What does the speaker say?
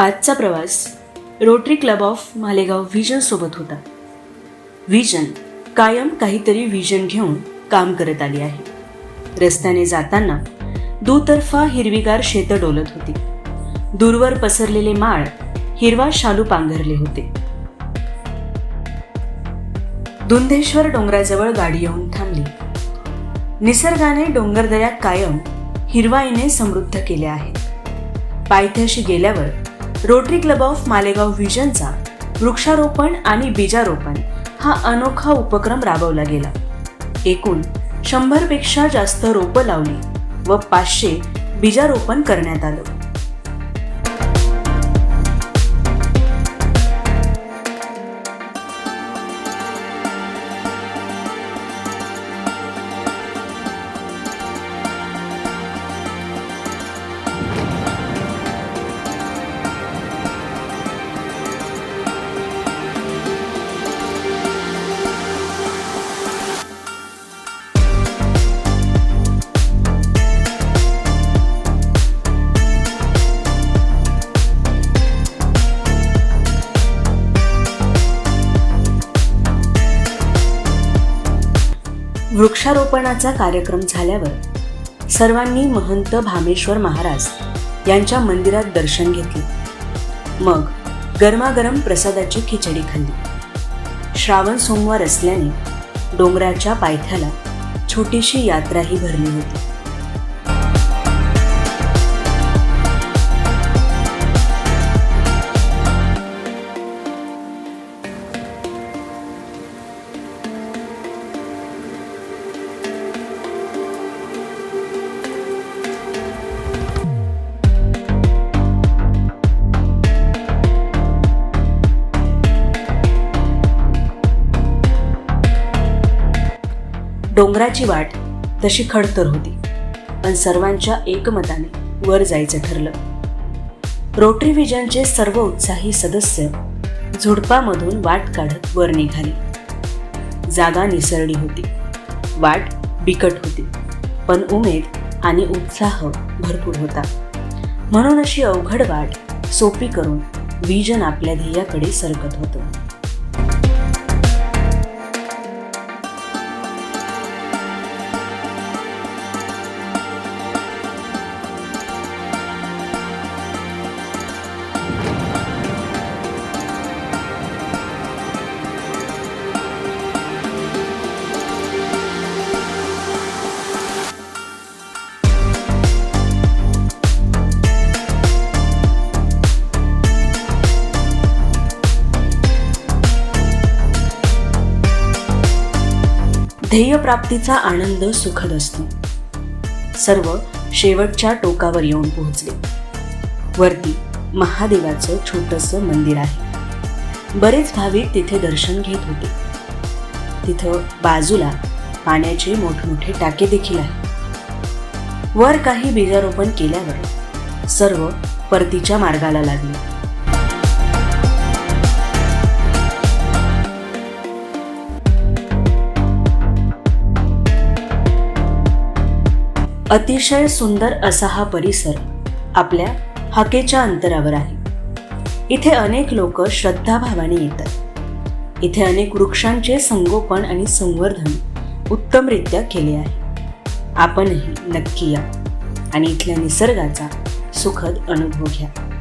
आजचा प्रवास Rotary club of Malegaon vision सोबत होता. व्हिजन कायम काहीतरी व्हिजन घेऊन काम करत आली आहे. रस्त्याने जाताना दुतर्फा हिरवीगार शेतं डोलत होती. दूरवर पसरलेले माळ हिरवा शालू पांघरले होते. दुंधेश्वर डोंगराजवळ गाडी येऊन थांबली. निसर्गाने डोंगरदऱ्या कायम हिरवाईने समृद्ध केल्या आहेत. पायथ्याशी गेल्यावर रोटरी क्लब ऑफ मालेगाव व्हिजनचा वृक्षारोपण आणि बीजारोपण हा अनोखा उपक्रम राबवला गेला. एकूण शंभरपेक्षा जास्त रोपं लावली व पाचशे बीजारोपण करण्यात आलं. वृक्षारोपणाचा कार्यक्रम झाल्यावर सर्वांनी महंत भामेश्वर महाराज यांच्या मंदिरात दर्शन घेतले. मग गरमागरम प्रसादाची खिचडी खाल्ली. श्रावण सोमवार असल्याने डोंगराच्या पायथ्याला छोटीशी यात्राही भरली होती. डोंगराची वाट तशी खडतर होती. पण सर्वांच्या एकमताने वर जायचं ठरलं. रोटरी विजनचे सर्व उत्साही सदस्य झुडपामधून वाट काढत वर निघाले. जागा निसरडी होती. वाट बिकट होती. पण उमेद आणि उत्साह भरपूर होता. म्हणून अशी अवघड वाट सोपी करून विजन आपल्या ध्येयाकडे सरकत होतं. ध्येयप्राप्तीचा आनंद सुखद असतो. सर्व शेवटच्या टोकावर येऊन पोहोचले. वरती महादेवाचं छोटंसं मंदिर आहे. बरेच भाविक तिथे दर्शन घेत होते. तिथं बाजूला पाण्याचे मोठमोठे टाके देखील आहे वर काही बीजारोपण केल्यावर सर्व परतीच्या मार्गाला लागले. अतिशय सुंदर असा हा परिसर आपल्या हाकेच्या अंतरावर आहे. इथे अनेक लोक श्रद्धाभावाने येतात. इथे अनेक वृक्षांचे संगोपन आणि संवर्धन उत्तमरित्या केले आहे. आपणही नक्की या आणि इथल्या निसर्गाचा सुखद अनुभव घ्या.